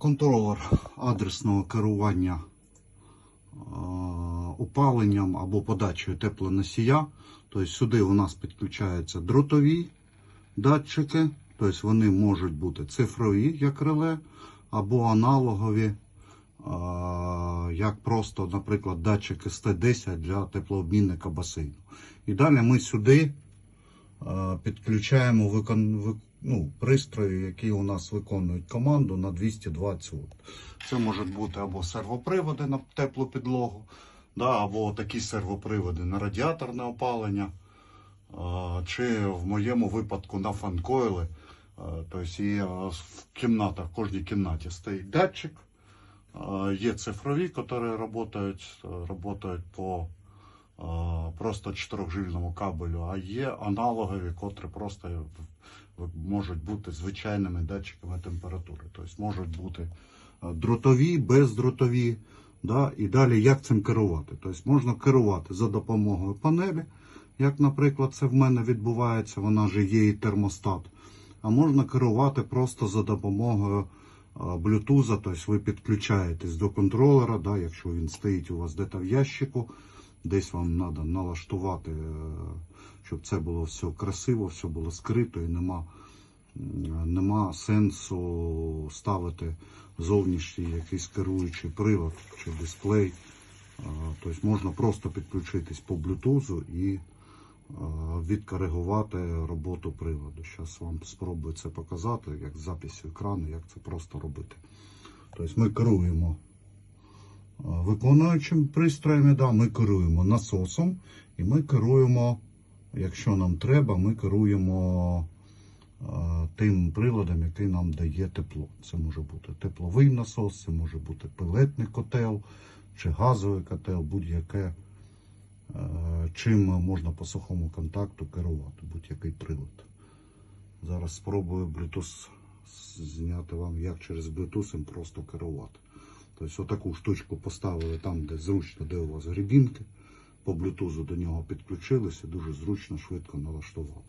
контролер адресного керування е, опаленням або подачею теплоносія. Тобто сюди у нас підключаються дротові датчики, тобто вони можуть бути цифрові, як реле, або аналогові, е, як просто, наприклад, датчик СТ-10 для теплообмінника басейну. І далі ми сюди підключаємо викон... ну, пристрої, які у нас виконують команду на 220 Вт. Це можуть бути або сервоприводи на теплу підлогу, да, або такі сервоприводи на радіаторне опалення, чи в моєму випадку на фанкойли. Тобто е, в кімнатах, в кожній кімнаті стоїть датчик. Є цифрові, які працюють, працюють по просто чотирьохжильному кабелю, а є аналогові, котрі просто можуть бути звичайними датчиками температури. Тобто можуть бути дротові, бездротові. Да? І далі як цим керувати? Тобто можна керувати за допомогою панелі, як, наприклад, це в мене відбувається, вона же є і термостат. А можна керувати просто за допомогою Bluetooth, тобто ви підключаєтесь до контролера, да, якщо він стоїть у вас десь в ящику, десь вам треба налаштувати, е, щоб це було все красиво, все було скрито і нема, нема сенсу ставити зовнішній якийсь керуючий прилад чи дисплей. Е, Тобто можна просто підключитись по Bluetooth і е, відкоригувати роботу приладу. Зараз вам спробую це показати, як з записі екрану, як це просто робити. Тобто ми керуємо виконуючим пристроями, да, ми керуємо насосом і ми керуємо, якщо нам треба, ми керуємо е, тим приладом, який нам дає тепло. Це може бути тепловий насос, це може бути пелетний котел чи газовий котел, будь-яке. Е, чим можна по сухому контакту керувати будь-який прилад. Зараз спробую Bluetooth зняти вам, як через Bluetooth їм просто керувати. Тобто отаку штучку поставили там, де зручно, де у вас грібінки. По блютузу до нього підключилися, дуже зручно, швидко налаштували.